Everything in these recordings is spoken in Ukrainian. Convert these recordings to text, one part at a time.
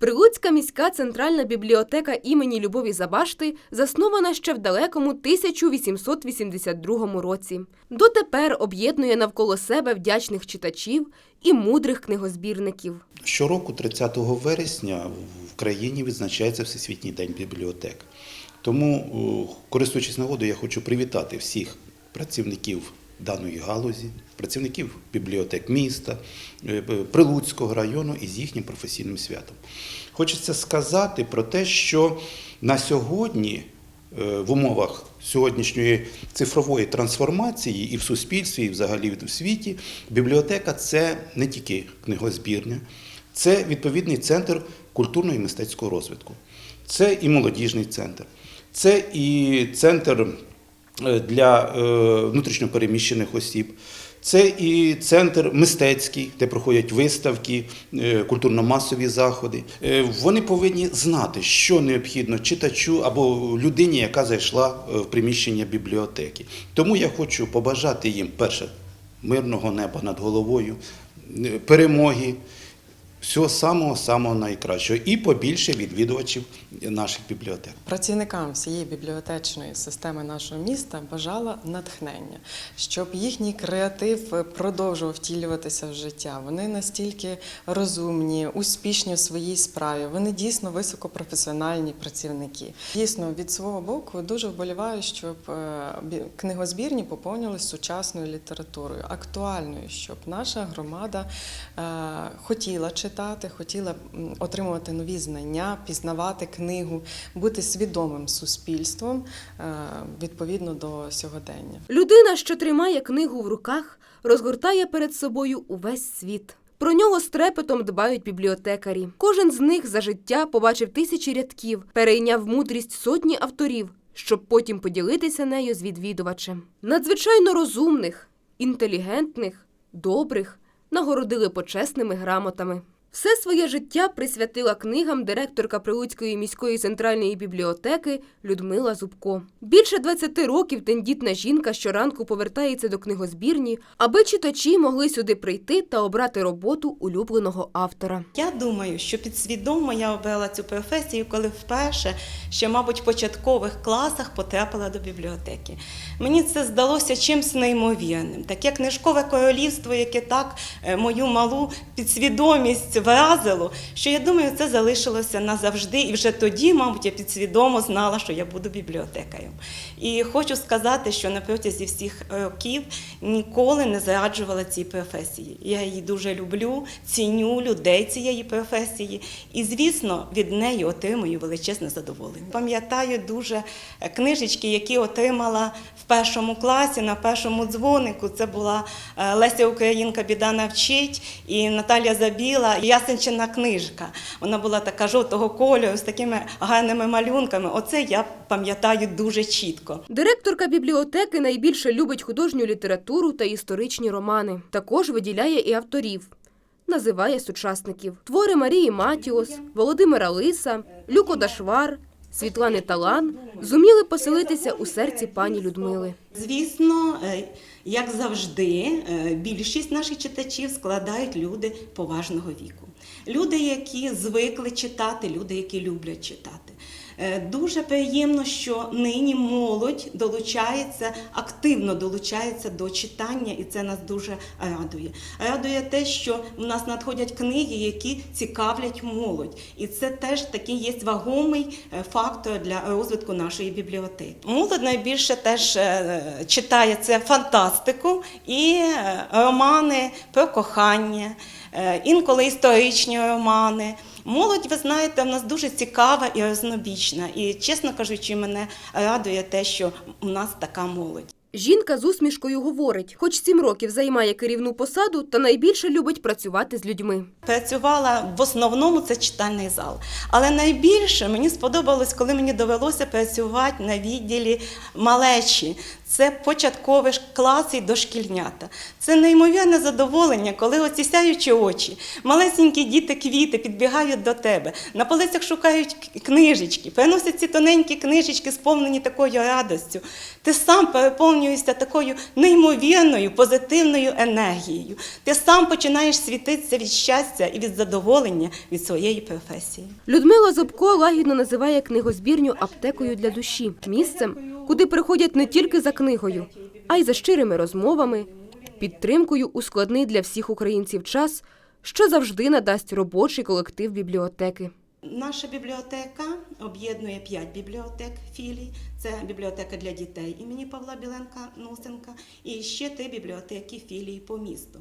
Прилуцька міська центральна бібліотека імені Любові Забашти заснована ще в далекому 1882 році. Дотепер об'єднує навколо себе вдячних читачів і мудрих книгозбірників. Щороку, 30 вересня, в країні відзначається Всесвітній день бібліотек. Тому, користуючись нагодою, я хочу привітати всіх працівників даної галузі, працівників бібліотек міста, е, Прилуцького району із їхнім професійним святом. Хочеться сказати про те, що на сьогодні е, в умовах сьогоднішньої цифрової трансформації і в суспільстві, і взагалі в світі, бібліотека це не тільки книгозбірня, це відповідний центр культурного і мистецького розвитку, це і молодіжний центр, це і центр для е, внутрішньопереміщених осіб. Це і центр мистецький, де проходять виставки, е, культурно-масові заходи. Е, Вони повинні знати, що необхідно читачу або людині, яка зайшла е, в приміщення бібліотеки. Тому я хочу побажати їм перше мирного неба над головою, е, перемоги, всього самого самого найкращого і побільше відвідувачів наших бібліотек. Працівникам всієї бібліотечної системи нашого міста бажала натхнення, щоб їхній креатив продовжував втілюватися в життя. Вони настільки розумні, успішні в своїй справі. Вони дійсно високопрофесіональні працівники. Дійсно, від свого боку дуже вболіваю, щоб е, книгозбірні поповнювалися сучасною літературою, актуальною, щоб наша громада е, хотіла читати, хотіла отримувати нові знання, пізнавати книгу, бути свідомим суспільством е, відповідно до сьогодення. Людина, що тримає книгу в руках, розгортає перед собою увесь світ. Про нього з трепетом дбають бібліотекарі. Кожен з них за життя побачив тисячі рядків, перейняв мудрість сотні авторів, щоб потім поділитися нею з відвідувачем. Надзвичайно розумних, інтелігентних, добрих нагородили почесними грамотами. Все своє життя присвятила книгам директорка Прилуцької міської центральної бібліотеки Людмила Зубко. Більше 20 років тендітна жінка щоранку повертається до книгозбірні, аби читачі могли сюди прийти та обрати роботу улюбленого автора. Я думаю, що підсвідомо я обрала цю професію, коли вперше, ще, мабуть, в початкових класах потрапила до бібліотеки. Мені це здалося чимсь неймовірним. Таке книжкове королівство, яке так е, мою малу підсвідомість вразило, що я думаю, це залишилося назавжди. І вже тоді, мабуть, я підсвідомо знала, що я буду бібліотекарем. І хочу сказати, що на протязі всіх років ніколи не зраджувала цій професії. Я її дуже люблю, ціню людей цієї професії, і, звісно, від неї отримую величезне задоволення. Пам'ятаю дуже книжечки, які отримала в першому класі на першому дзвонику. Це була е, Леся Українка Біда навчить і Наталя Забіла. Ясенчина книжка. Вона була така жовтого кольору з такими гарними малюнками. Оце я пам'ятаю дуже чітко. Директорка бібліотеки найбільше любить художню літературу та історичні романи. Також виділяє і авторів. Називає сучасників твори Марії Матіос, Володимира Лиса, Люко Дашвар, Світлани Талан зуміли поселитися у серці пані Людмили. Звісно, е, як завжди, е, більшість наших читачів складають люди поважного віку. Люди, які звикли читати, люди, які люблять читати. Е, Дуже приємно, що нині молодь долучається, активно долучається до читання, і це нас дуже радує. Радує те, що в нас надходять книги, які цікавлять молодь. І це теж такий є вагомий е, фактор для розвитку нашої бібліотеки. Молодь найбільше теж е, читає це фантастику і романи про кохання, інколи історичні романи. Молодь, ви знаєте, в нас дуже цікава і рознобічна. І, чесно кажучи, мене радує те, що у нас така молодь. Жінка з усмішкою говорить, хоч сім років займає керівну посаду, та найбільше любить працювати з людьми. Працювала в основному це читальний зал. Але найбільше мені сподобалось, коли мені довелося працювати на відділі малечі. Це початкові класи і дошкільнята. Це неймовірне задоволення, коли оці сяючі очі, малесенькі діти квіти підбігають до тебе, на полицях шукають книжечки, приносять ці тоненькі книжечки, сповнені такою радостю. Ти сам переповнюєшся такою неймовірною позитивною енергією. Ти сам починаєш світитися від щастя і від задоволення від своєї професії. Людмила Зобко лагідно називає книгозбірню аптекою для душі, місцем, куди приходять не тільки за книгою, а й за щирими розмовами, підтримкою у складний для всіх українців час, що завжди надасть робочий колектив бібліотеки. Наша бібліотека об'єднує п'ять бібліотек філій. Це бібліотека для дітей імені Павла Біленка Носенка і ще три бібліотеки філій по місту.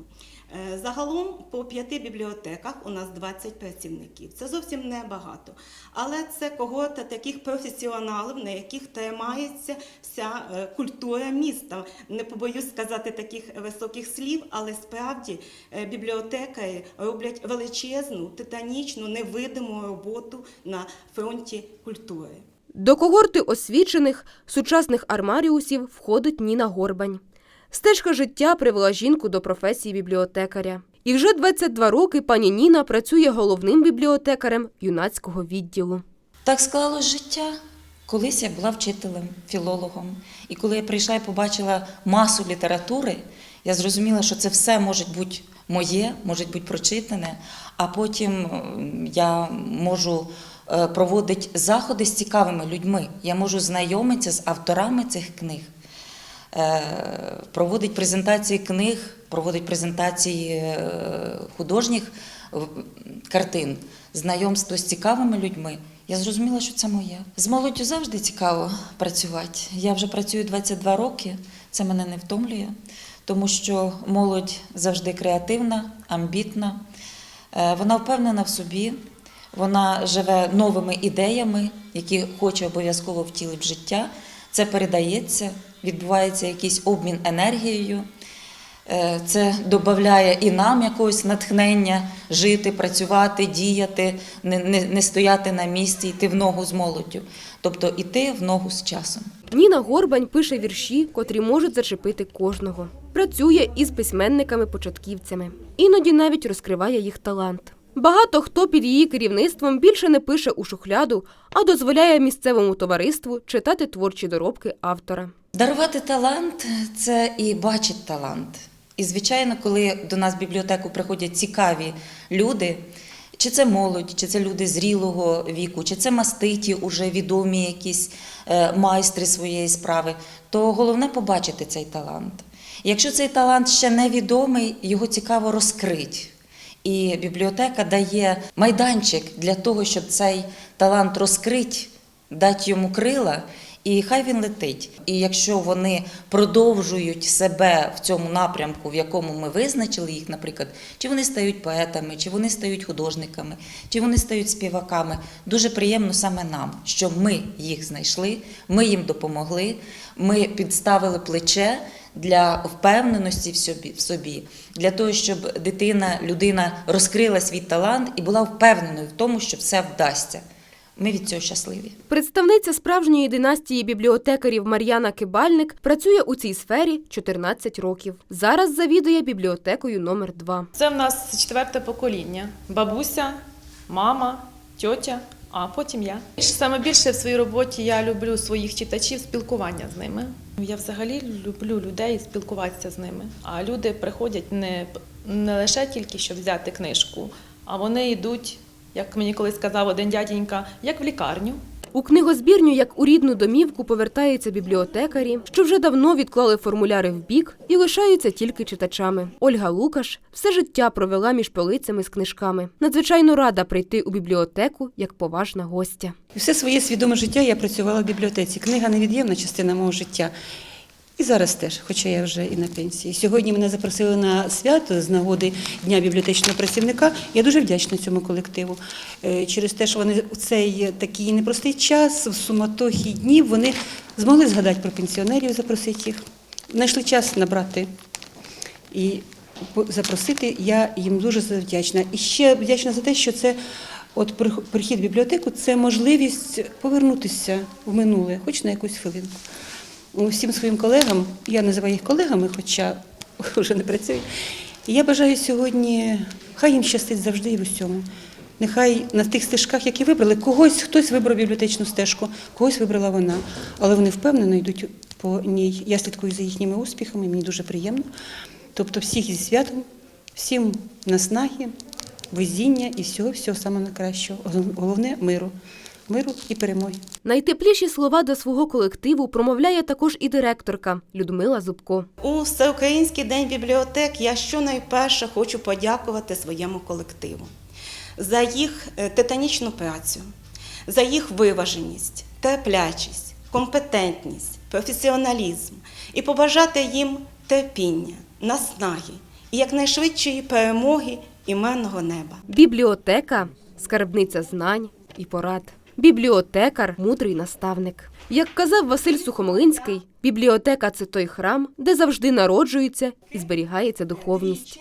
Е, Загалом по п'яти бібліотеках у нас 20 працівників. Це зовсім небагато. Але це когорта таких професіоналів, на яких тримається вся е, культура міста. Не побоюсь сказати таких високих слів, але справді е, бібліотекарі роблять величезну, титанічну, невидиму роботу на фронті культури. До когорти освічених сучасних армаріусів входить Ніна Горбань. Стежка життя привела жінку до професії бібліотекаря. І вже 22 роки пані Ніна працює головним бібліотекарем юнацького відділу. Так склалось життя. Колись я була вчителем, філологом. І коли я прийшла і побачила масу літератури, я зрозуміла, що це все може бути моє, може бути прочитане, а потім я можу е, проводити заходи з цікавими людьми. Я можу знайомитися з авторами цих книг. Е, проводить презентації книг, проводить презентації е, художніх картин, знайомство з цікавими людьми. Я зрозуміла, що це моє. З молоддю завжди цікаво працювати. Я вже працюю 22 роки, це мене не втомлює, тому що молодь завжди креативна, амбітна, вона впевнена в собі, вона живе новими ідеями, які хоче обов'язково втілити в життя. Це передається, відбувається якийсь обмін енергією. Е, Це додає і нам якогось натхнення жити, працювати, діяти, не, не, не стояти на місці, йти в ногу з молоддю. Тобто йти в ногу з часом. Ніна Горбань пише вірші, котрі можуть зачепити кожного. Працює із письменниками-початківцями. Іноді навіть розкриває їх талант. Багато хто під її керівництвом більше не пише у шухляду, а дозволяє місцевому товариству читати творчі доробки автора. Дарувати талант це і бачити талант. І, звичайно, коли до нас в бібліотеку приходять цікаві люди, чи це молодь, чи це люди зрілого віку, чи це маститі, уже відомі якісь е, майстри своєї справи, то головне побачити цей талант. Якщо цей талант ще невідомий, його цікаво розкрити. І бібліотека дає майданчик для того, щоб цей талант розкрити, дати йому крила, і хай він летить. І якщо вони продовжують себе в цьому напрямку, в якому ми визначили їх, наприклад, чи вони стають поетами, чи вони стають художниками, чи вони стають співаками, дуже приємно саме нам, що ми їх знайшли, ми їм допомогли, ми підставили плече для впевненості в собі, в собі, для того, щоб дитина, людина розкрила свій талант і була впевненою в тому, що все вдасться. Ми від цього щасливі. Представниця справжньої династії бібліотекарів Мар'яна Кибальник працює у цій сфері 14 років. Зараз завідує бібліотекою номер 2 Це в нас четверте покоління: бабуся, мама, тьотя, а потім я. Саме більше в своїй роботі я люблю своїх читачів спілкування з ними. Я взагалі люблю людей спілкуватися з ними. А люди приходять не, не лише тільки щоб взяти книжку, а вони йдуть, як мені колись сказав один дяденька, як в лікарню. У книгозбірню, як у рідну домівку, повертаються бібліотекарі, що вже давно відклали формуляри в бік і лишаються тільки читачами. Ольга Лукаш все життя провела між полицями з книжками. Надзвичайно рада прийти у бібліотеку як поважна гостя. Все своє свідоме життя я працювала в бібліотеці. Книга невід'ємна частина мого життя. І зараз теж, хоча я вже і на пенсії. Сьогодні мене запросили на свято з нагоди Дня бібліотечного працівника. Я дуже вдячна цьому колективу. Е, Через те, що вони в цей такий непростий час, в суматохі днів, вони змогли згадати про пенсіонерів, запросити їх. Знайшли час набрати і запросити. Я їм дуже вдячна. І ще вдячна за те, що це от прихід в бібліотеку це можливість повернутися в минуле, хоч на якусь хвилинку. Усім своїм колегам, я називаю їх колегами, хоча вже не працюють. І я бажаю сьогодні, хай їм щастить завжди і в усьому. Нехай на тих стежках, які вибрали, когось хтось вибрав бібліотечну стежку, когось вибрала вона, але вони впевнено йдуть по ній. Я слідкую за їхніми успіхами, мені дуже приємно. Тобто всіх зі святом, всім наснаги, везіння і всього, всього самого найкращого. Головне миру, миру і перемоги. Найтепліші слова до свого колективу промовляє також і директорка Людмила Зубко. У Всеукраїнський день бібліотек я щонайперше хочу подякувати своєму колективу за їх е, титанічну працю, за їх виваженість, терплячість, компетентність, професіоналізм і побажати їм терпіння, наснаги і якнайшвидшої перемоги іменного неба. Бібліотека скарбниця знань і порад. Бібліотекар мудрий наставник. Як казав Василь Сухомлинський, бібліотека це той храм, де завжди народжується і зберігається духовність.